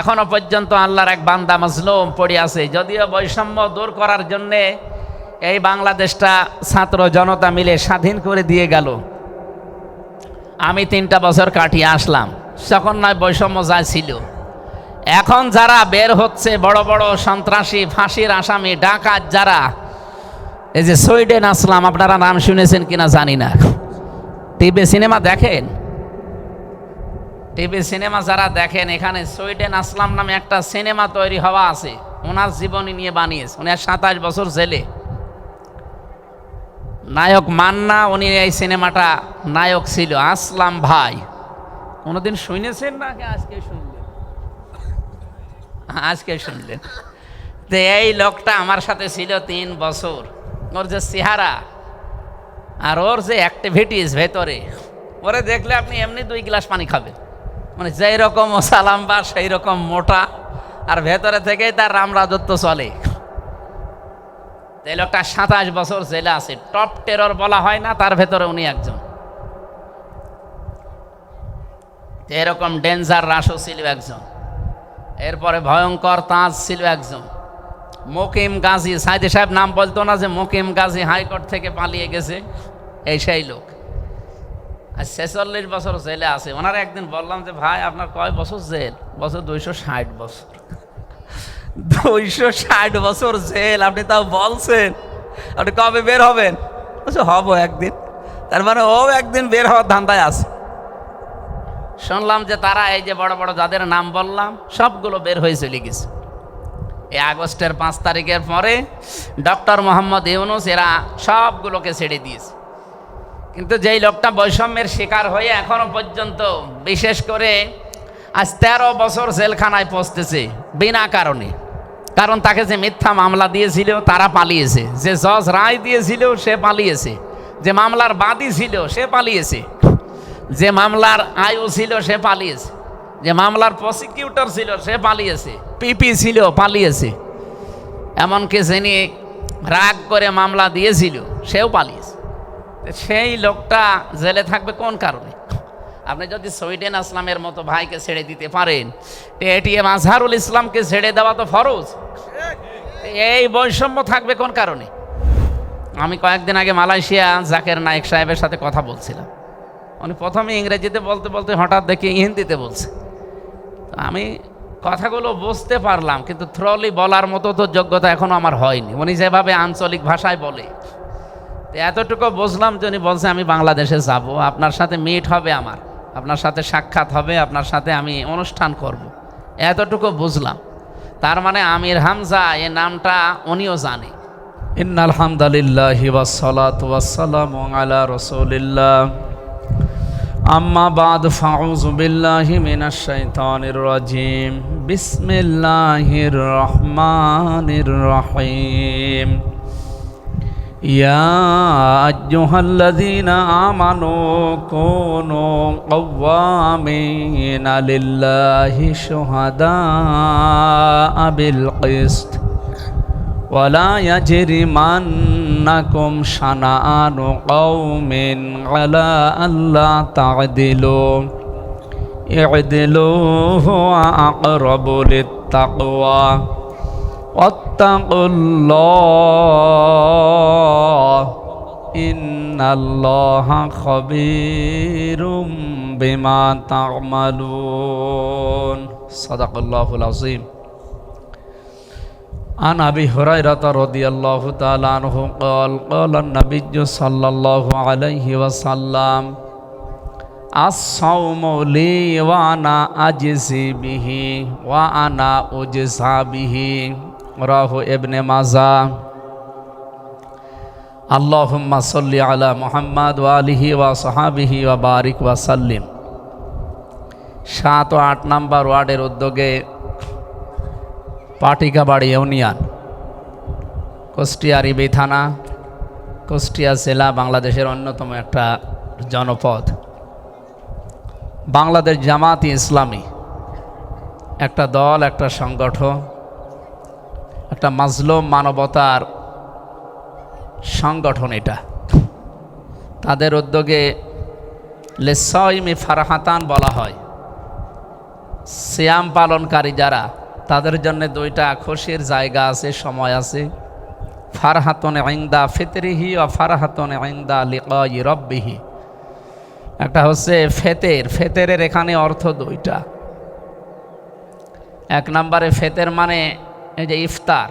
এখনও পর্যন্ত আল্লাহর এক বান্দা মজলুম পড়ে আছে। যদিও বৈষম্য দূর করার জন্যে এই বাংলাদেশটা ছাত্র জনতা মিলে স্বাধীন করে দিয়ে গেল। আমি তিনটা বছর কাটিয়ে আসলাম। তখন নয়, বৈষম্য যা ছিল। এখন যারা বের হচ্ছে, বড় বড় সন্ত্রাসী, ফাঁসির আসামি, ডাকাত যারা, এই যে সুইডেন আসলাম, আপনারা নাম শুনেছেন কিনা জানি না। টিভি, সিনেমা দেখেন? টিভি সিনেমা যারা দেখেন, এখানে সুইডেন আসলাম নামে একটা সিনেমা তৈরি হওয়া আছে। ওনার জীবনী নিয়ে বানিয়েছে। উনি সাতাশ বছর জেলে। নায়ক মান্না, উনি এই সিনেমাটা নায়ক ছিল। আসলাম ভাই। কোনোদিন শুনেছেন না আজকে শুনলেন। আজকে শুনলেন। তো এই লোকটা আমার সাথে ছিল তিন বছর। ওর যে চেহারা আর ওর যে অ্যাক্টিভিটিস ভেতরে, ওরে দেখলে আপনি এমনি দুই গ্লাস পানি খাবেন। মানে যেই রকম সালাম্বা সেই রকম মোটা। আর ভেতরে থেকেই তার রাম রাজত্ব চলে। এই লোকটা সাতাশ বছর জেলে আছে, টপ টেরর বলা হয় না, তার ভেতরে উনি একজন। এরকম ডেঞ্জার রাসও ছিল একজন। এরপরে ভয়ঙ্কর তাজ ছিল একজন। মকিম গাজী, সাইদে সাহেব নাম বলতো না যে মকিম গাজী হাইকোর্ট থেকে পালিয়ে গেছে, এই সেই লোক। আর ছেচল্লিশ বছর জেলে আছে। ওনারা একদিন বললাম যে, ভাই, আপনার কয় বছর জেল? বছর দুইশো ষাট বছর। দুইশো ষাট বছর জেল, আপনি তাও বলছেন? আপনি কবে বের হবেন? হব একদিন। তার মানে ও একদিন বের হওয়ার ধান্দায় আছে। শুনলাম যে তারা এই যে বড় বড় যাদের নাম বললাম, সবগুলো বের হয়ে চলে গেছে। এই আগস্টের পাঁচ তারিখের পরে ডক্টর মোহাম্মদ ইউনুস এরা সবগুলোকে ছেড়ে দিয়েছে। কিন্তু যেই লোকটা বৈষম্যের শিকার হয়ে এখনও পর্যন্ত, বিশেষ করে আজ তেরো বছর জেলখানায় পৌঁছতেছে বিনা কারণে। কারণ তাকে যে মিথ্যা মামলা দিয়েছিল তারা পালিয়েছে, যে জজ রায় দিয়েছিল সে পালিয়েছে, যে মামলার বাদী ছিল সে পালিয়েছে, যে মামলার আয়ু ছিল সে পালিয়েছে, যে মামলার প্রসিকিউটর ছিল সে পালিয়েছে পিপি ছিল পালিয়েছে। এমনকি যিনি রাগ করে মামলা দিয়েছিল, সেও পালিয়েছে। সেই লোকটা জেলে থাকবে কোন কারণে? আপনি যদি সুইডেন আসলামের মতো ভাইকে ছেড়ে দিতে পারেন এটিএম আজহারুল ইসলামকে ছেড়ে দেওয়া তো ফরজ। এই বৈষম্য থাকবে কোন কারণে? আমি কয়েকদিন আগে মালয়েশিয়া জাকের নায়েক সাহেবের সাথে কথা বলছিলাম। উনি প্রথমে ইংরেজিতে বলতে বলতে হঠাৎ দেখি হিন্দিতে বলছে। তো আমি কথাগুলো বুঝতে পারলাম, কিন্তু থ্রলি বলার মতো তো যোগ্যতা এখনও আমার হয়নি। উনি যেভাবে আঞ্চলিক ভাষায় বলে এতটুকু বুঝলাম যে উনি বলছে, আমি বাংলাদেশে যাব, আপনার সাথে মিট হবে আমার, আপনার সাথে সাক্ষাৎ হবে, আপনার সাথে আমি অনুষ্ঠান করব। এতটুকু বুঝলাম। তার মানে আমির হামজা, এ নামটা উনিও জানে। ইন্নাল বিসমিল্লাহির রহমানির রহিম। يا أيها الذين آمنوا كونوا قوامين لله شهداء بالقسط ولا يجرمنكم شنآن قوم على ألا تعدلوا اعدلوا هو أقرب للتقوى واتقوا الله إن الله خبير بما تعملون صدق الله العظيم عن أبي هريرة رضي الله تعالى عنه قال قال النبي صلى الله عليه وسلم الصوم لي وأنا أجزي به وأنا أجزى به রাহু এবনে মাজা। আল্লাহুম্মা সাল্লি আলা মোহাম্মদ আলিহি ওয়া সাহাবিহি ওয়া বারিক ওয়া সাল্লিম। সাত ও আট নাম্বার ওয়ার্ডের উদ্যোগে পাটিকাবাড়ি ইউনিয়ন কুষ্টিয়া রিবি থানা, কুষ্টিয়া জেলা বাংলাদেশের অন্যতম একটা জনপদ। বাংলাদেশ জামাতি ইসলামী একটা দল, একটা সংগঠন একটা মাজলুম মানবতার সংগঠন এটা। তাদের উদ্যোগে লেসইমি ফারহাতান বলা হয়। সিয়াম পালনকারী যারা, তাদের জন্য দুইটা খুশির জায়গা আছে, সময় আছে। ফারহাতন আইন্দা ফিতরিহি ও ফারহাতন আইন্দা লিকাই রব্বিহি। একটা হচ্ছে ফেতের, ফেতেরের এখানে অর্থ দুইটা। এক নম্বরে ফেতের মানে এই যে ইফতার,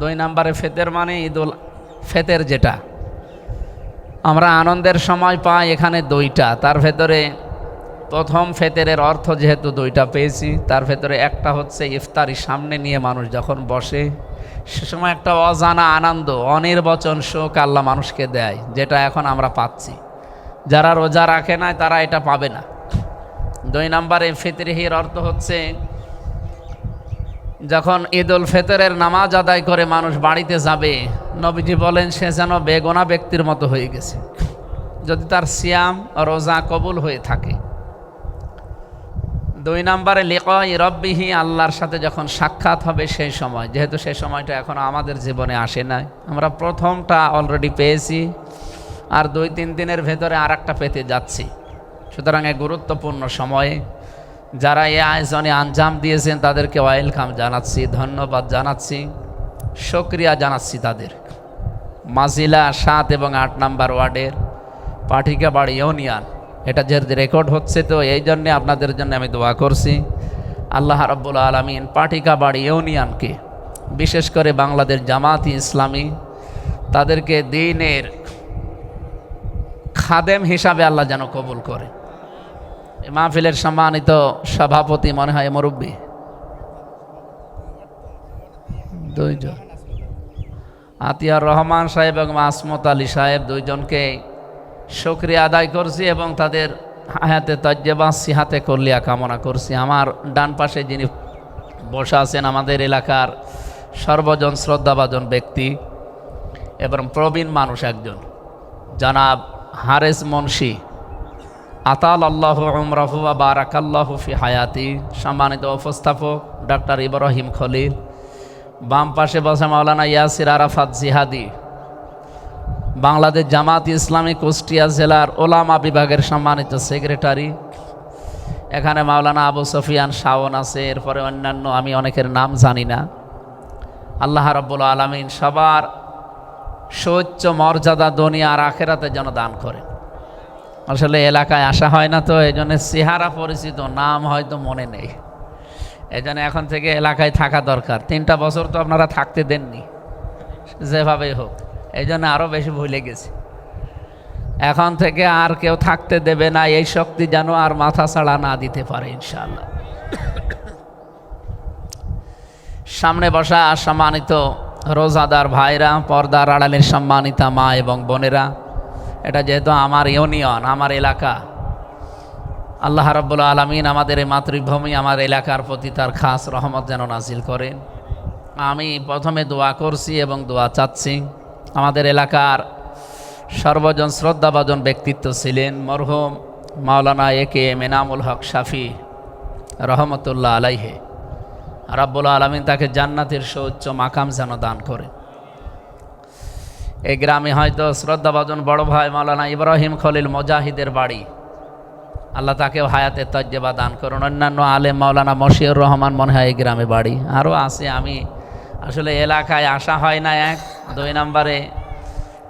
দুই নম্বরে ফেতের মানে ঈদুল ফেতের যেটা। আমরা আনন্দের সময় পাই এখানে দুইটা, তার ভেতরে প্রথম ফেতেরের অর্থ যেহেতু দুইটা পেয়েছি, তার ভেতরে একটা হচ্ছে ইফতারি সামনে নিয়ে মানুষ যখন বসে, সে সময় একটা অজানা আনন্দ, অনির্বচন শোক আল্লাহ মানুষকে দেয়, যেটা এখন আমরা পাচ্ছি। যারা রোজা রাখে না তারা এটা পাবে না। দুই নম্বরে ফিতরিহির অর্থ হচ্ছে যখন ঈদ উল ফেতরের নামাজ আদায় করে মানুষ বাড়িতে যাবে, নবীজি বলেন, সে যেন বেগোনা ব্যক্তির মতো হয়ে গেছে। যদি তার সিয়াম রোজা কবুল হয়ে থাকে। দুই নম্বরে লিকয় রব্বিহি, আল্লাহর সাথে যখন সাক্ষাৎ হবে সেই সময়। যেহেতু সেই সময়টা এখনও আমাদের জীবনে আসে নাই। আমরা প্রথমটা অলরেডি পেয়েছি, আর দুই তিন দিনের ভেতরে আর একটা পেতে যাচ্ছি। সুতরাং এই গুরুত্বপূর্ণ সময়ে যারা এই আয়োজনে আঞ্জাম দিয়েছেন, তাদেরকে ওয়েলকাম জানাচ্ছি, ধন্যবাদ জানাচ্ছি সক্রিয়া জানাচ্ছি তাদের। মাজিলা সাত এবং আট নাম্বার ওয়ার্ডের পাঠিকাবাড়ি ইউনিয়ন, এটা যে রেকর্ড হচ্ছে, তো এই জন্যে আপনাদের জন্য আমি দোয়া করছি। আল্লাহ রাব্বুল আলমিন পাঠিকাবাড়ি ইউনিয়নকে, বিশেষ করে বাংলাদেশ জামাতি ইসলামী, তাদেরকে দিনের খাদেম হিসাবে আল্লাহ যেন কবুল করে। মাহফিলের সম্মানিত সভাপতি মনে হয় মুরব্বী। দুইজন। আতিয়ার রহমান সাহেব এবং আসমত আলী সাহেব দুইজনকে শুক্রিয়া আদায় করছি এবং তাদের হায়াতে তজ্জেবা সিহাতে কল্যাা কামনা করছি। আমার ডান পাশে যিনি বসে আছেন আমাদের এলাকার সর্বজন শ্রদ্ধাভাজন ব্যক্তি এবং প্রবীণ মানুষ একজন, জনাব হারেস মুন্সি। আতাল আল্লাহ উমরাহু বারাকাল্লাহু ফি হায়াতি। সম্মানিত উপস্থাপক, ডাক্তার ইব্রাহিম খলিল। বাম পাশে বসে মাওলানা ইয়াসির আরাফাত জিহাদি। বাংলাদেশ জামাত ইসলামী কুষ্টিয়া জেলার ওলামা বিভাগের সম্মানিত সেক্রেটারি। এখানে মাওলানা আবু সফিয়ান শাওন আছে, এরপরে অন্যান্য আমি অনেকের নাম জানি না। আল্লাহ রব্বুল আলমিন সবার সৌচ্চ মর্যাদা দুনিয়া আর আখেরাতে যেন দান করেন। আসলে এলাকায় আসা হয় না তো এই জন্য চেহারা পরিচিত, নাম হয়তো মনে নেই। এই জন্য এখন থেকে এলাকায় থাকা দরকার। তিনটা বছর তো আপনারা থাকতে দেননি, যেভাবেই হোক। এই জন্য আরও বেশি ভুলে গেছি। এখন থেকে আর কেউ থাকতে দেবে না, এই শক্তি যেন আর মাথা ছাড়া না দিতে পারে ইনশাল্লাহ সামনে বসা সম্মানিত রোজাদার ভাইরা, পর্দার আড়ালের সম্মানিতা মা এবং বোনেরা এটা যেহেতু আমার ইউনিয়ন, আমার এলাকা। আল্লাহ রাব্বুল আলমিন আমাদের এই মাতৃভূমি, আমার এলাকার প্রতি তার খাস রহমত যেন নাজিল করেন। আমি প্রথমে দোয়া করছি এবং দোয়া চাচ্ছি। আমাদের এলাকার সর্বজন শ্রদ্ধাভাজন ব্যক্তিত্ব ছিলেন মরহুম মাওলানা এ কে মেনামুল হক শাফি রহমতুল্লাহ আলাইহে। রাব্বুল আলমিন তাকে জান্নাতের সৌচ্চ মাকাম যেন দান করে এই গ্রামে হয়তো শ্রদ্ধাভাজন বড় ভাই মাওলানা ইব্রাহিম খলিল মোজাহিদের বাড়ি। আল্লাহ তাকেও হায়াতে তজ্জেবা দান করুন। অন্যান্য আলেম মাওলানা মশিউর রহমান মনে হয় এই গ্রামে বাড়ি। আরও আছে, আমি আসলে এলাকায় আসা হয় না এক, দুই নম্বরে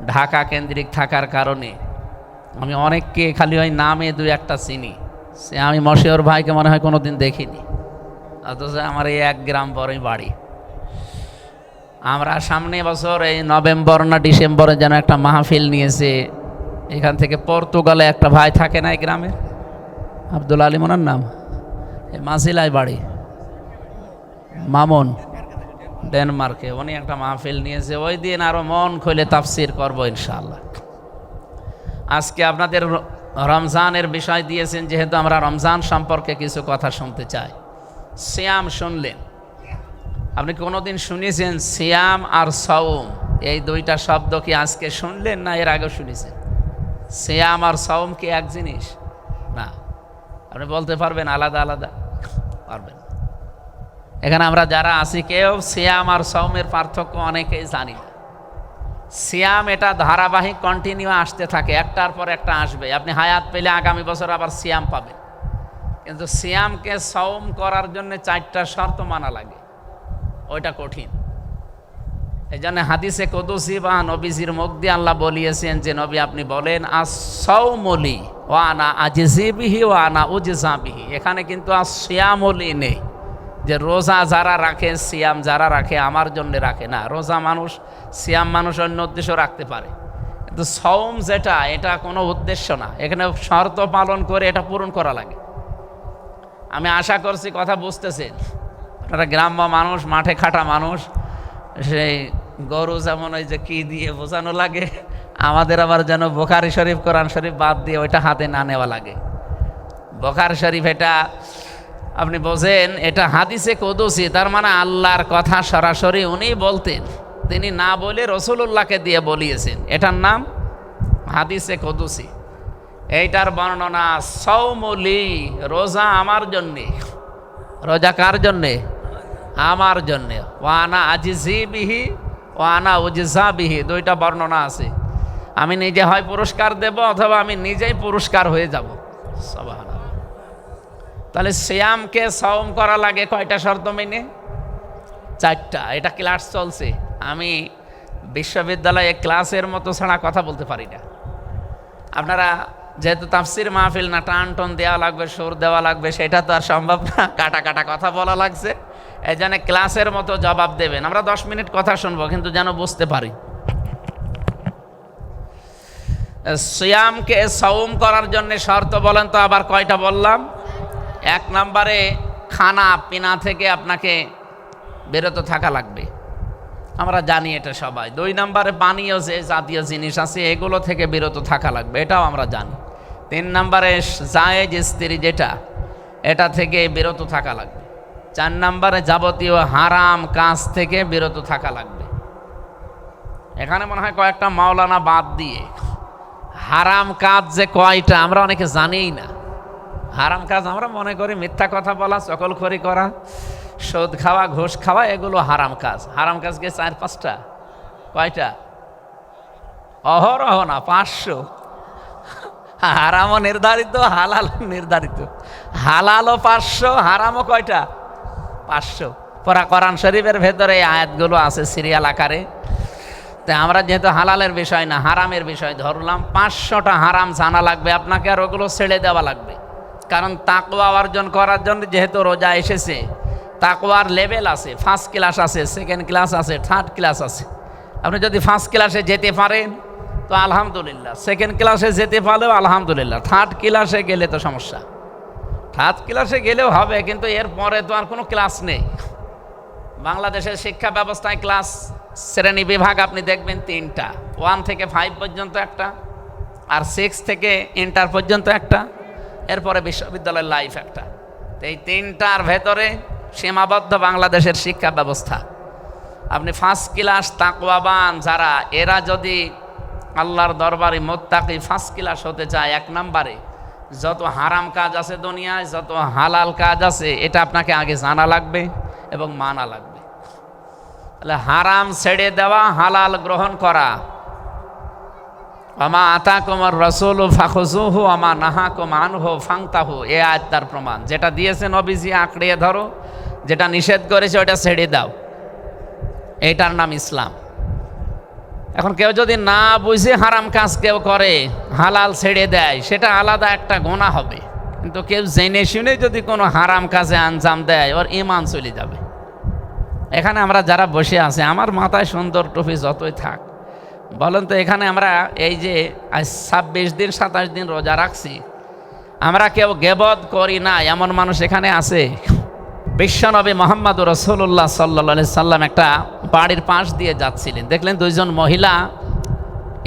ঢাকা কেন্দ্রিক থাকার কারণে। আমি অনেককে খালি ওই নামে দুই একটা চিনি। সে আমি মশিউর ভাইকে মনে হয় কোনো দিন দেখিনি। অথচ আমার এই এক গ্রাম বড়ই বাড়ি। আমরা সামনে বছর এই নভেম্বর না ডিসেম্বরে যেন একটা মাহফিল নিয়েছে। এখান থেকে পর্তুগালে একটা ভাই থাকে না এই গ্রামে? আব্দুল আলী নাম? এই মাসিলাই বাড়ি। মামুন, ডেনমার্কে। উনি একটা মাহফিল নিয়েছে। ওই দিন আরও মন খুলে তাফসির করব ইনশাআল্লাহ। আজকে আপনাদের রমজানের বিষয় দিয়েছেন, যেহেতু আমরা রমজান সম্পর্কে কিছু কথা শুনতে চাই। সিয়াম শুনলেন। আপনি কোনোদিন শুনেছেন সিয়াম আর সওম এই দুইটা শব্দ কি আজকে শুনলেন না এর আগেও শুনেছেন? সিয়াম আর সৌম কি এক জিনিস? না। আপনি বলতে পারবেন আলাদা আলাদা? পারবেন। এখানে আমরা যারা আছি, কেউ সিয়াম আর সৌমের পার্থক্য অনেকেই জানি না। সিয়াম এটা ধারাবাহিক কন্টিনিউ আসতে থাকে, একটার পর একটা আসবে। আপনি হায়াত পেলে আগামী বছর আবার সিয়াম পাবেন। কিন্তু সিয়ামকে সওম করার জন্য চারটা শর্ত মানা লাগে। ওইটা কঠিন। এই জন্য হাদিসে কদুসি বা নবীজির মুখ দিয়ে আল্লাহ বলিয়েছেন যে, নবী, আপনি বলেন আসৌমলি ও আনা আজিজিবিহি ও আনা উজজাবিহি। এখানে কিন্তু আর সিয়ামলি নেই। যে রোজা যারা রাখে, সিয়াম যারা রাখে, আমার জন্য রাখে না। রোজা মানুষ, সিয়াম মানুষ অন্য উদ্দেশ্য রাখতে পারে। কিন্তু সৌম যেটা, এটা কোনো উদ্দেশ্য না। এখানে শর্ত পালন করে এটা পূরণ করা লাগে। আমি আশা করছি কথা বুঝতেছেন। আপনারা গ্রাম্য মানুষ, মাঠে খাটা মানুষ, সেই গরু যেমন ওই যে কি দিয়ে বোঝানো লাগে, আমাদের আবার যেন বোখারি শরীফ, কোরআন শরীফ বাদ দিয়ে ওইটা হাতে না নেওয়া লাগে। বোখার শরীফ এটা, আপনি বোঝেন, এটা হাদিসে কদুসি, তার মানে আল্লাহর কথা সরাসরি উনি বলতেন। তিনি না বলে রসুল্লাহকে দিয়ে বলিয়েছেন। এটার নাম হাদিসে কদুসি। এইটার বর্ণনা সৌমলি রোজা আমার জন্যে। রোজা কার জন্যে? আমার জন্যে। ওয়ানা আজিজি বিহি, ওয়ানা উজিজা বিহি, দুইটা বর্ণনা আছে। আমি নিজে হয় পুরস্কার দেব অথবা আমি নিজেই পুরস্কার হয়ে যাব। তাহলে শ্যামকে সওম করা লাগে কয়টা শর্ত মেনে? চারটা। এটা ক্লাস চলছে। আমি বিশ্ববিদ্যালয়ে ক্লাসের মতো ছাড়া কথা বলতে পারি না। আপনারা যেহেতু তাফসির মাহফিল না টান টন দেওয়া লাগবে, সুর দেওয়া লাগবে, সেটা তো আর সম্ভব না। কাটা কাটা কথা বলা লাগছে। এই জন্য ক্লাসের মতো জবাব দেবেন। আমরা দশ মিনিট কথা শুনব, কিন্তু যেন বুঝতে পারি। সিয়ামকে সৌম করার জন্য শর্ত বলেন তো, আবার কয়টা বললাম? এক নম্বরে খানা পিনা থেকে আপনাকে বিরত থাকা লাগবে। আমরা জানি এটা সবাই। দুই নম্বরে পানীয় যে জাতীয় জিনিস আছে, এগুলো থেকে বিরত থাকা লাগবে, এটাও আমরা জানি। তিন নম্বরে জায়েজ স্ত্রী যেটা, এটা থেকে বিরত থাকা লাগবে। চার নম্বরে যাবতীয় হারাম কাজ থেকে বিরত থাকা লাগবে। এখানে মনে হয় কয়েকটা মাওলানা বাদ দিয়ে, হারাম কাজ যে কয়টা আমরা অনেকে জানিই না। হারাম কাজ আমরা মনে করি মিথ্যা কথা বলা, চকলখড়ি করা, সুদ খাওয়া, ঘুষ খাওয়া, এগুলো হারাম কাজ। হারাম কাজ গে চার, পাঁচটা? কয়টা? অহরহ না, পাঁচশো। হারামও নির্ধারিত হালাল নির্ধারিত। হালালও পাঁচশো, হারামও কয়টা? পাঁচশো। পরা কোরআন শরীফের ভেতরে এই আয়াতগুলো আছে সিরিয়াল আকারে। তাই আমরা যেহেতু হালালের বিষয় না, হারামের বিষয় ধরলাম, পাঁচশোটা হারাম জানা লাগবে, আপনাকে আর ওগুলো ছেড়ে দেওয়া লাগবে। কারণ তাকওয়া অর্জন করার জন্য যেহেতু রোজা এসেছে, তাকওয়ার লেভেল আছে, ফার্স্ট ক্লাস আছে, সেকেন্ড ক্লাস আছে, থার্ড ক্লাস আছে। আপনি যদি ফার্স্ট ক্লাসে যেতে পারেন, তো আলহামদুলিল্লাহ। সেকেন্ড ক্লাসে যেতে পারলেও আলহামদুলিল্লাহ, থার্ড ক্লাসে গেলে তো সমস্যা। থার্ড ক্লাসে গেলেও হবে, কিন্তু এর পরে তো আর কোনো ক্লাস নেই। বাংলাদেশের শিক্ষা ব্যবস্থায় ক্লাস শ্রেণি বিভাগ আপনি দেখবেন তিনটা। ওয়ান থেকে ফাইভ পর্যন্ত একটা, আর সিক্স থেকে ইন্টার পর্যন্ত একটা, এরপরে বিশ্ববিদ্যালয়ের লাইফ একটা। এই তিনটার ভেতরে সীমাবদ্ধ বাংলাদেশের শিক্ষা ব্যবস্থা। আপনি ফার্স্ট ক্লাস তাকওয়াবান যারা, এরা যদি আল্লাহর দরবারে মোত্তাকি ফার্স্ট ক্লাস হতে চায় এক নম্বরে যত হারাম কাজ আছে দুনিয়ায়, যত হালাল কাজ আছে, এটা আপনাকে আগে জানা লাগবে এবং মানা লাগবে। তাহলে হারাম ছেড়ে দেওয়া, হালাল গ্রহণ করা। আমা আতা কুমার রসুল ফাখুজুহু আমা নাহা কুমান হো ফাংতাহু এ আয় তার প্রমাণ। যেটা দিয়েছে নবীজি আঁকড়িয়ে ধরো, যেটা নিষেধ করেছে, ওটা ছেড়ে দাও। এটার নাম ইসলাম। এখন কেউ যদি না বুঝে হারাম কাজ কেউ করে, হালাল ছেড়ে দেয়, সেটা আলাদা একটা গোনা হবে। কিন্তু কেউ জেনে শুনে যদি কোনো হারাম কাজে আঞ্জাম দেয়, ওর ইমান চলে যাবে। এখানে আমরা যারা বসে আছে, আমার মাথায় সুন্দর টুপি যতই থাক, বলেন তো এখানে আমরা এই যে আজ ছাব্বিশ দিন, সাতাশ দিন রোজা রাখছি, আমরা কেউ গেবদ করি না এমন মানুষ এখানে আছে? বিশ্বনবী মোহাম্মদ রসুল্লাহ সাল্লা সাল্লাম একটা বাড়ির পাশ দিয়ে যাচ্ছিলেন। দেখলেন দুইজন মহিলা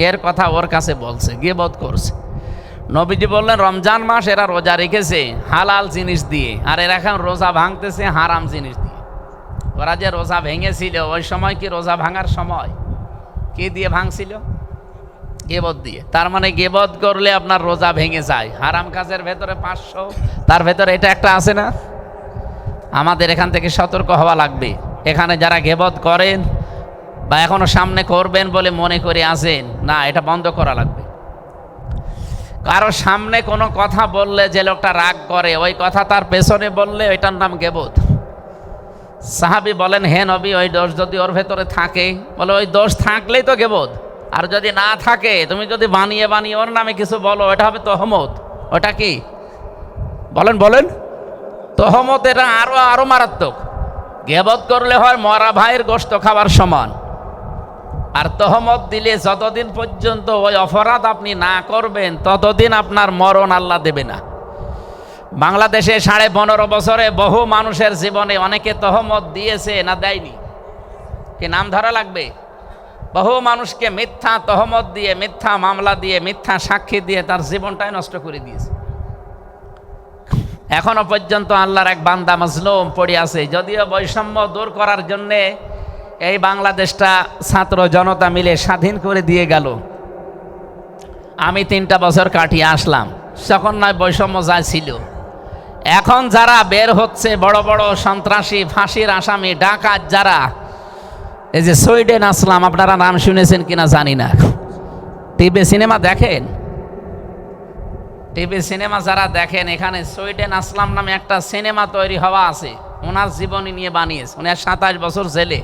এর কথা ওর কাছে বলছে গেবদ করছে। নবীজি বললেন, রমজান মাস এরা রোজা রেখেছে হালাল জিনিস দিয়ে, আর এরা এখন রোজা ভাঙতেছে হারাম জিনিস দিয়ে। ওরা যে রোজা ভেঙেছিল, ওই সময় কি রোজা ভাঙার সময়? কি দিয়ে ভাঙছিল? গেবদ দিয়ে। তার মানে গেবদ করলে আপনার রোজা ভেঙে যায়। হারাম কাজের ভেতরে পাঁচশো, তার ভেতরে এটা একটা আছে না? আমাদের এখান থেকে সতর্ক হওয়া লাগবে। এখানে যারা গেবদ করেন বা এখনও সামনে করবেন বলে মনে করে আসেন না, এটা বন্ধ করা লাগবে। কারও সামনে কোনো কথা বললে যে লোকটা রাগ করে, ওই কথা তার পেছনে বললে ওইটার নাম গেবোধ সাহাবি বলেন, হে নবী, ওই দোষ যদি ওর ভেতরে থাকে, বলে ওই দোষ থাকলেই তো গেবোধ আর যদি না থাকে, তুমি যদি বানিয়ে বানিয়ে ওর নামে কিছু বলো এটা হবে তহমত। ওটা কি? বলেন বলেন। তহমত এটা আরও আরও মারাত্মক। গেবত করলে হয় মরা ভাইয়ের গোস্ত খাবার সমান। আর তহমত দিলে যতদিন পর্যন্ত ওই অপরাধ আপনি না করবেন, ততদিন আপনার মরণ আল্লাহ দেবে না। বাংলাদেশে সাড়ে পনেরো বছরে বহু মানুষের জীবনে অনেকে তহমত দিয়েছে না দেয়নি। কি নাম ধরা লাগবে? বহু মানুষকে মিথ্যা তহমত দিয়ে, মিথ্যা মামলা দিয়ে, মিথ্যা সাক্ষী দিয়ে তার জীবনটাই নষ্ট করে দিয়েছে। এখনও পর্যন্ত আল্লাহর এক বান্দা মজলুম পড়ে আছে। যদিও বৈষম্য দূর করার জন্যে এই বাংলাদেশটা ছাত্র জনতা মিলে স্বাধীন করে দিয়ে গেল। আমি তিনটা বছর কাটিয়ে আসলাম। তখন নয়, বৈষম্য যা ছিল। এখন যারা বের হচ্ছে, বড় বড় সন্ত্রাসী, ফাঁসির আসামি, ডাকাত যারা, এই যে সুইডেন আসলাম, আপনারা নাম শুনেছেন কিনা জানি না। টিভি, সিনেমা দেখেন? টিভি সিনেমা যারা দেখেন, এখানে সুইডেন আসলাম নামে একটা সিনেমা তৈরি হওয়া আছে। ওনার জীবনী নিয়ে বানিয়েছে। উনি সাতাশ বছর জেলে।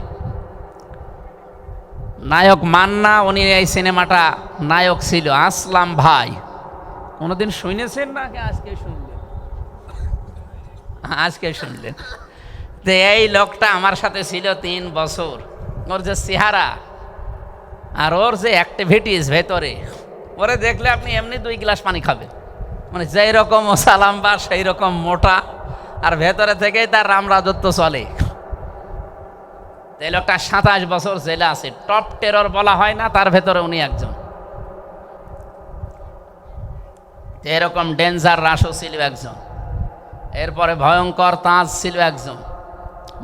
নায়ক মান্না, উনি এই সিনেমাটা নায়ক ছিল। আসলাম ভাই। কোনোদিন শুনেছেন না? আজকে শুনলেন। আজকে শুনলেন। তো এই লোকটা আমার সাথে ছিল তিন বছর। ওর যে চেহারা আর ওর যে অ্যাক্টিভিটিস ভেতরে, ওরে দেখলে আপনি এমনি দুই গ্লাস পানি খাবেন। মানে যেই রকম সালাম বা সেই রকম মোটা। আর ভেতরে থেকেই তার রাম রাজত্ব চলে। এই লোকটা সাতাশ বছর জেলে আছে টপ টেরর বলা হয় না, তার ভেতরে উনি একজন। এরকম ডেঞ্জার রাসও ছিল একজন। এরপরে ভয়ঙ্কর তাজ ছিল একজন।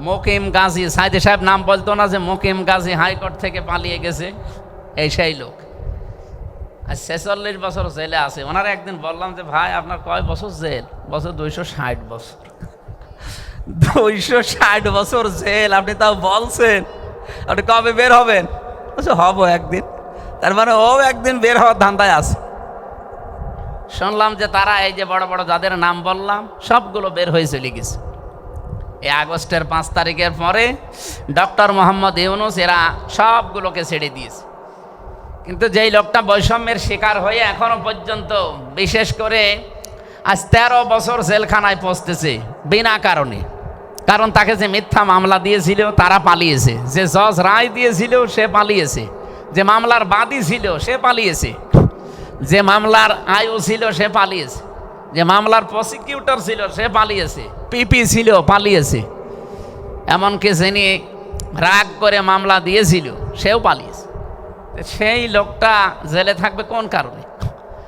মকিম গাজী, সাইদে সাহেব নাম বলতো না যে মকিম গাজী হাইকোর্ট থেকে পালিয়ে গেছে, এই সেই লোক। আর ছেচল্লিশ বছর জেলে আছে। ওনারা একদিন বললাম যে, ভাই, আপনার কয় বছর জেল? বছর দুইশো ষাট বছর। দুইশো ষাট বছর জেল, আপনি তাও বলছেন? আপনি কবে বের হবেন? বলছে, হব একদিন। তার মানে ও একদিন বের হওয়ার ধান্দায় আছে। শুনলাম যে তারা এই যে বড় বড় যাদের নাম বললাম, সবগুলো বের হয়ে চলে গেছে। এই আগস্টের পাঁচ তারিখের পরে ডক্টর মোহাম্মদ ইউনুস এরা সবগুলোকে ছেড়ে দিয়েছে। কিন্তু যেই লোকটা বৈষম্যের শিকার হয়ে এখনও পর্যন্ত, বিশেষ করে আজ তেরো বছর জেলখানায় পৌঁছতেছে বিনা কারণে। কারণ তাকে যে মিথ্যা মামলা দিয়েছিল, তারা পালিয়েছে। যে জজ রায় দিয়েছিল, সে পালিয়েছে। যে মামলার বাদী ছিল, সে পালিয়েছে। যে মামলার আয়ু ছিল, সে পালিয়েছে। যে মামলার প্রসিকিউটর ছিল, সে পালিয়েছে। পিপি ছিল, পালিয়েছে। এমনকি যিনি রাগ করে মামলা দিয়েছিল, সেও পালিয়েছে। সেই লোকটা জেলে থাকবে কোন কারণে?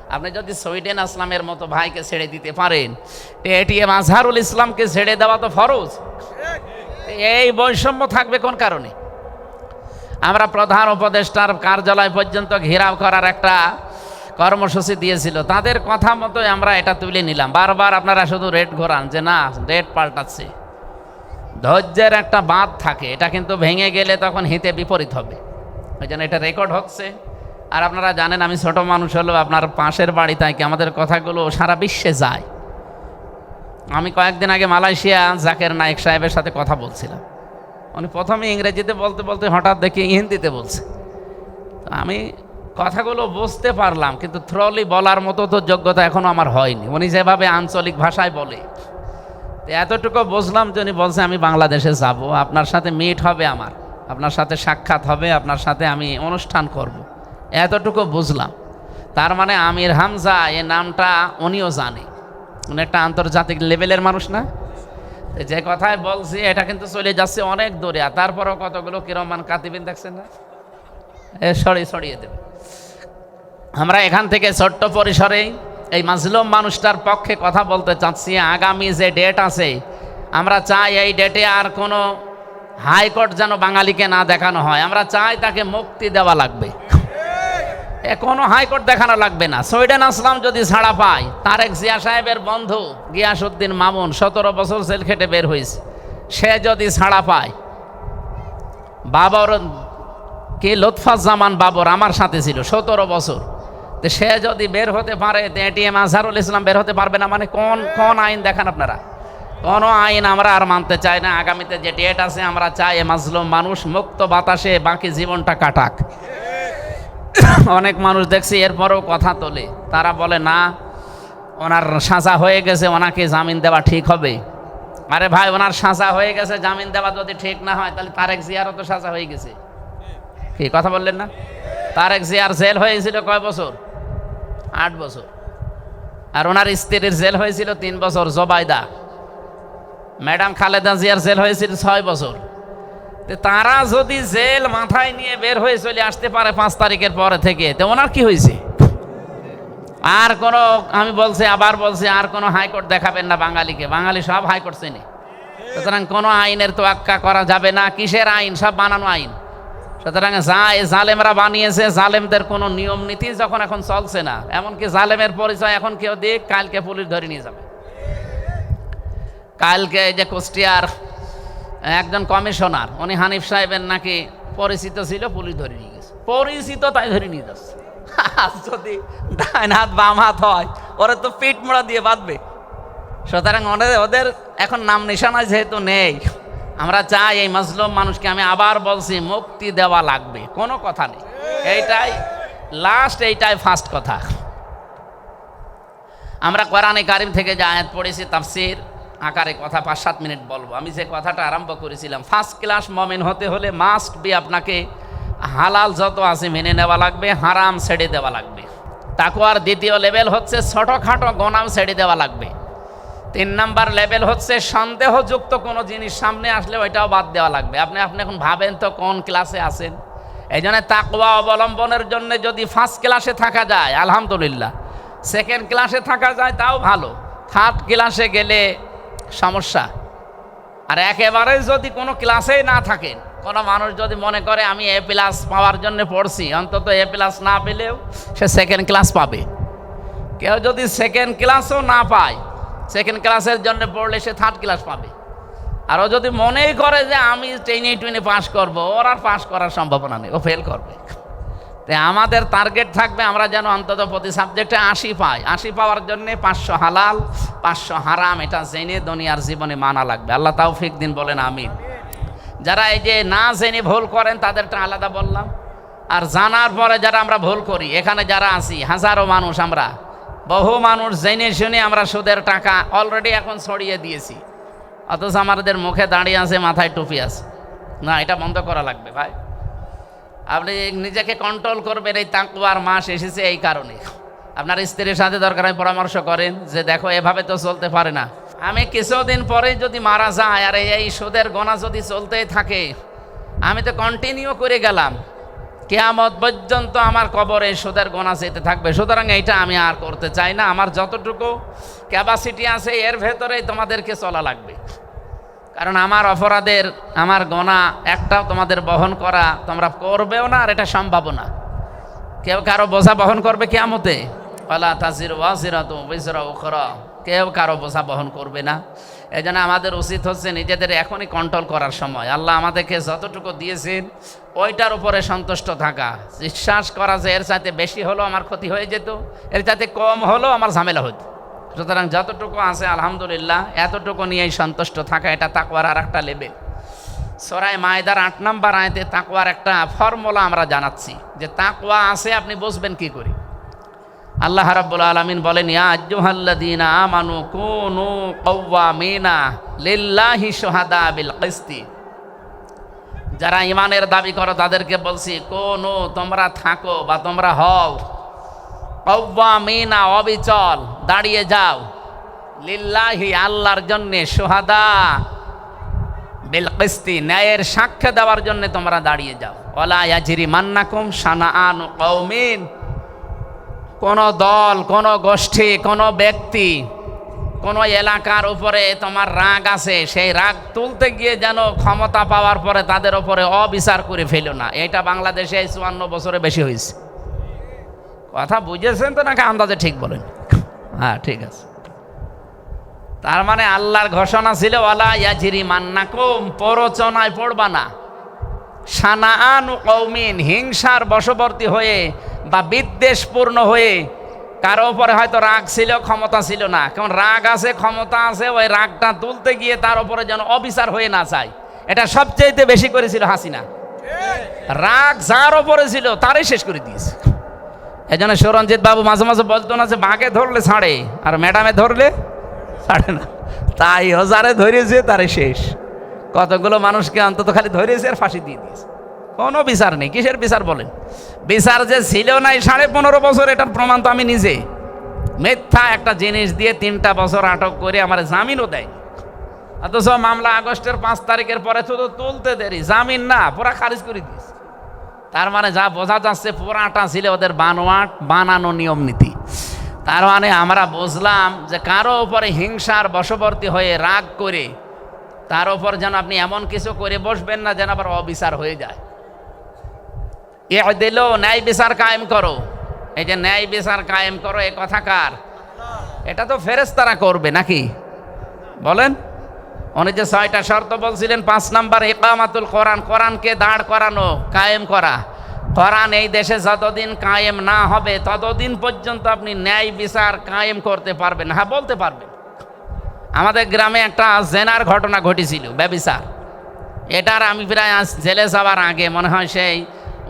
আপনি যদি সুইডেন আসলামের মতো ভাইকে ছেড়ে দিতে পারেন এটিএম আজহারুল ইসলামকে ছেড়ে দেওয়া তো ফরজ। এই বৈষম্য থাকবে কোন কারণে? আমরা প্রধান উপদেষ্টার কার্যালয় পর্যন্ত ঘেরাও করার একটা কর্মসূচি দিয়েছিল। তাদের কথা মতো আমরা এটা তুলে নিলাম। বারবার আপনারা শুধু রেট ঘোরান যে না রেট পাল্টাচ্ছে। ধৈর্যের একটা বাঁধ থাকে। এটা কিন্তু ভেঙে গেলে তখন হিতে বিপরীত হবে। ওই জন্য এটা রেকর্ড হচ্ছে। আর আপনারা জানেন আমি ছোট মানুষ হলেও আপনার পাশের বাড়ি তাই আমাদের কথাগুলো সারা বিশ্বে যায়। আমি কয়েকদিন আগে মালয়েশিয়া জাকের নায়েক সাহেবের সাথে কথা বলছিলাম। উনি প্রথমে ইংরেজিতে বলতে বলতে হঠাৎ দেখি হিন্দিতে বলছে। তো আমি কথাগুলো বুঝতে পারলাম, কিন্তু থ্রলি বলার মতো তো যোগ্যতা এখনও আমার হয়নি। উনি যেভাবে আঞ্চলিক ভাষায় বলে, তো এতটুকু বুঝলাম যে উনি বলছে, আমি বাংলাদেশে যাব, আপনার সাথে মিট হবে আমার। আপনার সাথে সাক্ষাৎ হবে, আপনার সাথে আমি অনুষ্ঠান করব। এতটুকু বুঝলাম। তার মানে আমির হামজা, এ নামটা উনিও জানে। উনি একটা আন্তর্জাতিক লেভেলের মানুষ না? যে কথায় বলছি, এটা কিন্তু চলে যাচ্ছে অনেক দূরে। আর তারপরও কতগুলো কিরমান কাতিবিন দেখছেন না? এ সরি সরিয়ে দেবে। আমরা এখান থেকে ছোট্ট পরিসরে এই মাজলুম মানুষটার পক্ষে কথা বলতে চাচ্ছি। আগামী যে ডেট আছে, আমরা চাই এই ডেটে আর কোনো হাইকোর্ট যেন বাঙালিকে না দেখানো হয়। আমরা চাই তাকে মুক্তি দেওয়া লাগবে। কোনো হাইকোর্ট দেখানো লাগবে না। সৈডেন আসলাম যদি ছাড়া পায়। তারেক জিয়া সাহেবের বন্ধু গিয়াসুদ্দিন মামুন সতেরো বছর জেল খেটে বের হয়েছে। সে যদি ছাড়া পায়, বাবর, কে লুৎফাজ্জামান বাবর আমার সাথে ছিল সতেরো বছর। তো সে যদি বের হতে পারে এটিএম আজহারুল ইসলাম বের হতে পারবে না মানে কোন কোন আইন দেখান আপনারা? কোনো আইন আমরা আর মানতে চাই না। আগামীতে যে ডেট আছে, আমরা চাই মাজলুম মানুষ মুক্ত বাতাসে বাকি জীবনটা কাটাক। অনেক মানুষ দেখছি এরপরেও কথা তোলে। তারা বলে, না, ওনার সাজা হয়ে গেছে, ওনাকে জামিন দেওয়া ঠিক হবে। আরে ভাই, ওনার সাজা হয়ে গেছে, জামিন দেওয়া যদি ঠিক না হয়, তাহলে তারেক জিয়ারও তো সাজা হয়ে গেছে। কি কথা বললেন না? তারেক জিয়ার জেল হয়েছিল কয় বছর? আট বছর। আর ওনার স্ত্রীর জেল হয়েছিল তিন বছর জবাইদা ম্যাডাম খালেদা জিয়ার জেল হয়েছিল ছয় বছর। তারা যদি জেল মাথায় নিয়ে বের হয়ে চলে আসতে পারে পাঁচ তারিখের পরে থেকে, তো ওনার কি হয়েছে? আর কোনো, আমি বলছি, আবার বলছি, আর কোনো হাইকোর্ট দেখাবেন না বাঙালিকে। বাঙালি সব হাইকোর্ট চেনে। সুতরাং কোনো আইনের তোয়াক্কা করা যাবে না, কিসের আইন? সব বানানো আইন। সুতরাং যা জালেমরা বানিয়েছে, জালেমদের কোনো নিয়ম নীতি যখন এখন চলছে না, এমনকি জালেমের পরিচয় এখন কেউ দিক, কালকে পুলিশ ধরে নিয়ে যাবে। কালকে এই যে কুষ্টিয়ার একজন কমিশনার, উনি হানিফ সাহেবের নাকি পরিচিত ছিল, পুলিশ ধরে নিয়ে গেছে। পরিচিত তাই ধরে নিয়ে যাচ্ছে। যদি ডাইন হাত বাম হাত হয়, ওরা তো পিঠ মোড়া দিয়ে বাঁধবে। সুতরাং ওদের ওদের এখন নাম নিশানা যেহেতু নেই, আমরা চাই এই মজলুম মানুষকে আমি আবার বলছি, মুক্তি দেওয়া লাগবে। কোনো কথা নেই। এইটাই লাস্ট এইটাই ফার্স্ট কথা। আমরা কোরআনে কারিম থেকে যে আয়াত পড়েছি, তাফসির আকারে কথা পাঁচ, সাত মিনিট বলব। আমি যে কথাটা আরম্ভ করেছিলাম ফার্স্ট ক্লাস মমেন হতে হলে মাস্ট বি আপনাকে হালাল যত আছে মেনে নেওয়া লাগবে, হারাম ছেড়ে দেওয়া লাগবে। তাকুয়ার দ্বিতীয় লেভেল হচ্ছে ছোটোখাটো গোনাম ছেড়ে দেওয়া লাগবে। তিন নাম্বার লেভেল হচ্ছে সন্দেহযুক্ত কোনো জিনিস সামনে আসলে ওইটাও বাদ দেওয়া লাগবে। আপনি আপনি এখন ভাবেন তো কোন ক্লাসে আছেন? এই জন্য তাকুয়া অবলম্বনের জন্য যদি ফার্স্ট ক্লাসে থাকা যায়, আলহামদুলিল্লাহ। সেকেন্ড ক্লাসে থাকা যায়, তাও ভালো। থার্ড ক্লাসে গেলে সমস্যা। আর একেবারে যদি কোনো ক্লাসেই না থাকেন, কোনো মানুষ যদি মনে করে আমি এ প্লাস পাওয়ার জন্য পড়ছি, অন্তত এ প্লাস না পেলেও সে সেকেন্ড ক্লাস পাবে। কেউ যদি সেকেন্ড ক্লাসও না পায় সেকেন্ড ক্লাসের জন্য পড়লে সে থার্ড ক্লাস পাবে। আর ও যদি মনেই করে যে আমি টেনে টুনে পাস করব, ওর আর পাস করার সম্ভাবনা নেই, ও ফেল করবে। তাই আমাদের টার্গেট থাকবে আমরা যেন অন্তত প্রতি সাবজেক্টে আশি পাই। আশি পাওয়ার জন্য পাঁচশো হালাল, পাঁচশো হারাম, এটা জেনে দুনিয়ার জীবনে মানা লাগবে। আল্লাহ তাও ফিক দিন বলেন আমি যারা এই যে না জেনে ভুল করেন, তাদেরটা আলাদা বললাম। আর জানার পরে যারা আমরা ভুল করি, এখানে যারা আছি, হাজারো মানুষ আমরা। বহু মানুষ জেনে শুনে আমরা সুদের টাকা অলরেডি এখন ছড়িয়ে দিয়েছি। অথচ আমাদের মুখে দাঁড়িয়ে আছে, মাথায় টুপি আছে। না, এটা বন্ধ করা লাগবে, ভাই। আপনি নিজেকে কন্ট্রোল করবেন, এই তাকুয়ার মাস এসেছে এই কারণে। আপনার স্ত্রীর সাথে দরকার হয় পরামর্শ করেন যে, দেখো, এভাবে তো চলতে পারে না। আমি কিছুদিন পরে যদি মারা যায়, আর এই সুদের গোনা যদি চলতেই থাকে, আমি তো কন্টিনিউ করে গেলাম। কেয়ামত পর্যন্ত আমার কবরে সুদের গোনা যেতে থাকবে। সুতরাং এইটা আমি আর করতে চাই না। আমার যতটুকু ক্যাপাসিটি আছে, এর ভেতরেই তোমাদেরকে চলা লাগবে। কারণ আমার অপরাধের, আমার গণা একটাও তোমাদের বহন করা তোমরা করবেও না আর এটা সম্ভব না। কেউ কারও বোঝা বহন করবে কেমতে ওলা তাজির ওয়াজিরা তো বিজরা উখরা। কেউ কারও বোঝা বহন করবে না। এই জন্য আমাদের উচিত হচ্ছে নিজেদের এখনই কন্ট্রোল করার সময়। আল্লাহ আমাদেরকে যতটুকু দিয়েছেন, ওইটার উপরে সন্তুষ্ট থাকা। বিশ্বাস করা যে এর চাইতে বেশি হলো আমার ক্ষতি হয়ে যেত, এর চাইতে কম হলো আমার ঝামেলা হতো। সুতরাং যতটুকু আছে, আলহামদুলিল্লাহ, এতটুকু নিয়েই সন্তুষ্ট থাকা, এটা তাকুয়ার আর একটা লেভেল সরাই মায়দার আট নাম্বার আয়তে তাকুয়ার একটা ফর্মুলা আমরা জানাচ্ছি, যে তাকুয়া আছে, আপনি বসবেন কি করে? আল্লাহ রাব্বুল আলামিন বলেন, ইয়া আজ্জুহাল্লাযীনা আমানু কুনু কওয়ামিনা লিল্লাহি শুহাদা বিল কিসতি। যারা ইমানের দাবি করো, তাদেরকে বলছি, কোনু, তোমরা থাকো বা তোমরা হও। কওয়ামিনা অবিচল, দাঁড়িয়ে যাও। লিল্লাহি আল্লাহর জন্যে সোহাদা বিল কিস্তি, ন্যায়ের সাক্ষ্য দেওয়ার জন্য তোমরা দাঁড়িয়ে যাও। ওলা মান্নাকুম সানা আন কৌমিন কোন দল, কোন গোষ্ঠী, কোন ব্যক্তি, কোন এলাকার উপরে তোমার রাগ আছে, সেই রাগ তুলতে গিয়ে যেন ক্ষমতা পাওয়ার পরে তাদের উপরে অবিচার করে ফেলো না। এটা বাংলাদেশে চুয়ান্ন বছরে বেশি হয়েছে। কথা বুঝেছেন তো নাকি আন্দাজে ঠিক বলেন? হ্যাঁ ঠিক আছে। তার মানে আল্লাহর ঘোষণা ছিল ওয়ালা ইয়াজিরি মান্নাকুম প্ররোচনায় পড়বা না। সানাআন কৌমিন হিংসার বশবর্তী হয়ে বা বিদ্বেষপূর্ণ হয়ে কারও উপরে হয়তো রাগ ছিল ক্ষমতা ছিল না। কারণ রাগ আছে ক্ষমতা আছে ওই রাগটা তুলতে গিয়ে তার উপরে যেন অবিচার হয়ে না যায়। এটা সবচেয়ে বেশি করেছিল হাসিনা। রাগ যার ওপরে ছিল তারই শেষ করে দিয়েছে। এই জন্য সুরঞ্জিত বাবু মাঝে মাঝে বলতো না যে বাঘে ধরলে ছাড়ে, আর ম্যাডামে ধরলে ছাড়ে না। তাই হজারে ধরেছে, তারে শেষ। কতগুলো মানুষকে অন্তত খালি ধরেছে আর ফাঁসি দিয়ে দিয়েছে। কোনো বিচার নেই, কিসের বিচার বলেন? বিচার যে ছিল নাই সাড়ে পনেরো বছর, এটার প্রমাণ তো আমি নিজে। মিথ্যা একটা জিনিস দিয়ে তিনটা বছর আটক করে আমার জামিনও দেয়। অথচ মামলা আগস্টের পাঁচ তারিখের পরে তো তুলতে দেরি, জামিন না, পুরা খারিজ করে দিয়েছে। তার মানে যা বোঝা যাচ্ছে পুরাটা ছিল ওদের বানোয়াট, বানানো নিয়ম নীতি। তার মানে আমরা বুঝলাম যে কারও উপরে হিংসার বশবর্তী হয়ে রাগ করে তার উপর যেন আপনি এমন কিছু করে বসবেন না যেন আবার অবিচার হয়ে যায়। এ দিল ন্যায় বিচার কায়েম করো। এই যে ন্যায় বিচার কায়েম করো, এ কথা কার? এটা তো ফেরেস্তারা করবে নাকি? বলেন। উনি যে ছয়টা শর্ত বলছিলেন, পাঁচ নাম্বার ইকামাতুল কোরআন, কোরআনকে দাঁড় করানো, কায়েম করা। কোরআন এই দেশে যতদিন কায়েম না হবে, ততদিন পর্যন্ত আপনি ন্যায় বিচার কায়েম করতে পারবেন। হ্যাঁ বলতে পারবেন। আমাদের গ্রামে একটা জেনার ঘটনা ঘটেছিল, ব্যবিচার। এটার আমি প্রায় আজ জেলে যাওয়ার আগে, মনে হয় সেই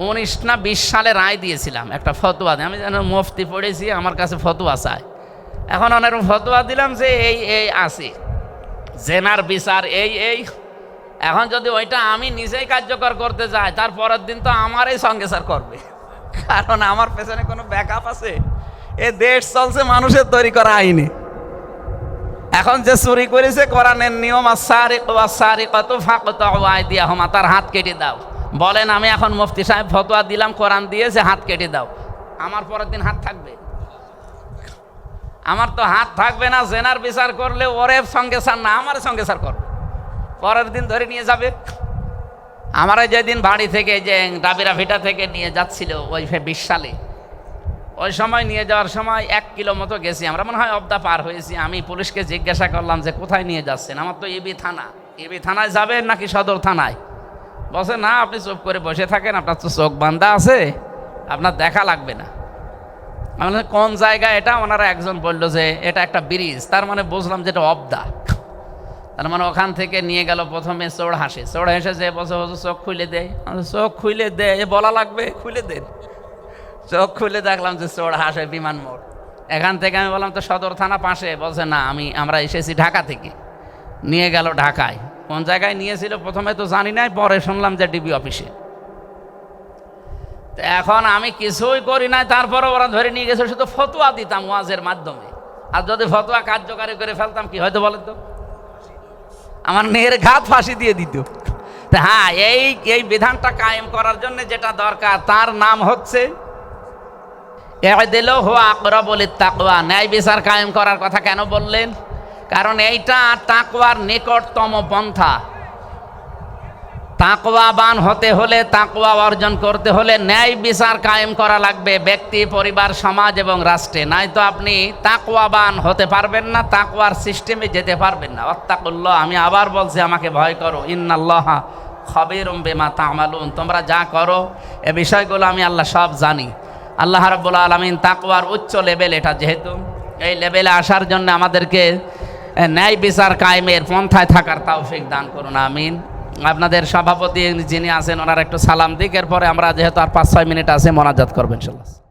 উনিশ না বিশ সালে রায় দিয়েছিলাম, একটা ফতোয়া। আমি যেন মুফতি পড়েছি, আমার কাছে ফতোয়া চায়। এখন অনেক ফতোয়া দিলাম যে এই এই আছে। জেনার বিচার এই এই। এখন যদি ওইটা আমি নিজেই কার্যকর করতে যাই, তার পরের দিন তো আমারই সঙ্গে স্যার করবে। কারণ আমার পেছনে কোনো ব্যাকআপ আছে। এ দেশ চলছে, মানুষের তৈরি করা আইনে। এখন যে চুরি করেছে, কোরআনের নিয়ম আর আসারি আসারি কত ফাঁকত আয় দিয়া হমা তার হাত কেটে দাও। বলেন, আমি এখন মুফতি সাহেব ফতোয়া দিলাম, কোরআন দিয়েছে, হাত কেটে দাও। আমার পরের দিন হাত থাকবে। আমার তো হাত থাকবে না, জেনার বিচার করলে ওরে সঙ্গে সার না, আমার সঙ্গে সার করবে পরের দিন ধরে নিয়ে যাবে। আমার যেদিন বাড়ি থেকে যে ডাবিরা ভিটা থেকে নিয়ে যাচ্ছিল, ওই বিশ সালে ওই সময় নিয়ে যাওয়ার সময় এক কিলো মতো গেছি আমরা। মনে হয় অবদা পার হয়েছি। আমি পুলিশকে জিজ্ঞাসা করলাম যে, কোথায় নিয়ে যাচ্ছেন? আমার তো ইবি থানা। ইবি থানায় যাবেন নাকি সদর থানায়? বসে না, আপনি চুপ করে বসে থাকেন, আপনার তো চোখ বান্ধা আছে, আপনার দেখা লাগবে না। আমি কোন জায়গা এটা? ওনারা একজন বলল যে, এটা একটা ব্রিজ। তার মানে বুঝলাম যে এটা অবদা। তার মানে ওখান থেকে নিয়ে গেল প্রথমে চোর হাসে। চোর হেসে যে বসে বসে চোখ খুলে দেয় চোখ খুলে দেয় বলা লাগবে? খুলে দেন চোখ খুলে দেখলাম যে চোর হাসে বিমান মোড়। এখান থেকে আমি বললাম, তো সদর থানা পাশে? বলছে, না, আমি, আমরা এসেছি ঢাকা থেকে। নিয়ে গেল ঢাকায়। কোন জায়গায় নিয়েছিল? প্রথমে তো জানি নাই, পরে শুনলাম যে ডিবি অফিসে। এখন আমি কিছুই করি নাই তারপরে ওরা ধরে নিয়ে গেছে, শুধু ফতোয়া দিতাম ওয়াজের মাধ্যমে। আর যদি ফতোয়া কার্যকারী করে ফেলতাম, কি হয়তো বলেন তো? আমার মেয়ের ঘাত ফাঁসি দিয়ে দিত। হ্যাঁ এই এই বিধানটা কায়েম করার জন্য যেটা দরকার, তার নাম হচ্ছে দিল হো আকরা বলে তাকওয়া। ন্যায় বিচার কায়েম করার কথা কেন বললেন? কারণ এইটা তাকওয়ার নিকটতম পন্থা। তাকওয়াবান হতে হলে তাকওয়া অর্জন করতে হলে ন্যায় বিচার কায়েম করা লাগবে। ব্যক্তি, পরিবার, সমাজ এবং রাষ্ট্রে। নাই তো আপনি তাকওয়াবান হতে পারবেন না, তাকওয়ার সিস্টেমে যেতে পারবেন না। অত্তাকুল্লাহ আমি আবার বলছি, আমাকে ভয় করো। ইন্নাল্লাহ খবিরুম বেমা তামালুন। তোমরা যা করো, এ বিষয়গুলো আমি আল্লাহ সব জানি। আল্লাহ রাব্বুল আলামিন তাকওয়ার উচ্চ লেভেল এটা যেহেতু। এই লেভেলে আসার জন্য আমাদেরকে ন্যায় বিচার কায়েমের পন্থায় থাকার তৌফিক দান করুন, আমিন। আপনাদের সভাপতি যিনি আছেন, ওনার একটু সালাম দিক। এরপরে আমরা যেহেতু আর পাঁচ ছয় মিনিট আছে, মোনাজাত করবেন ইনশাল্লাহ।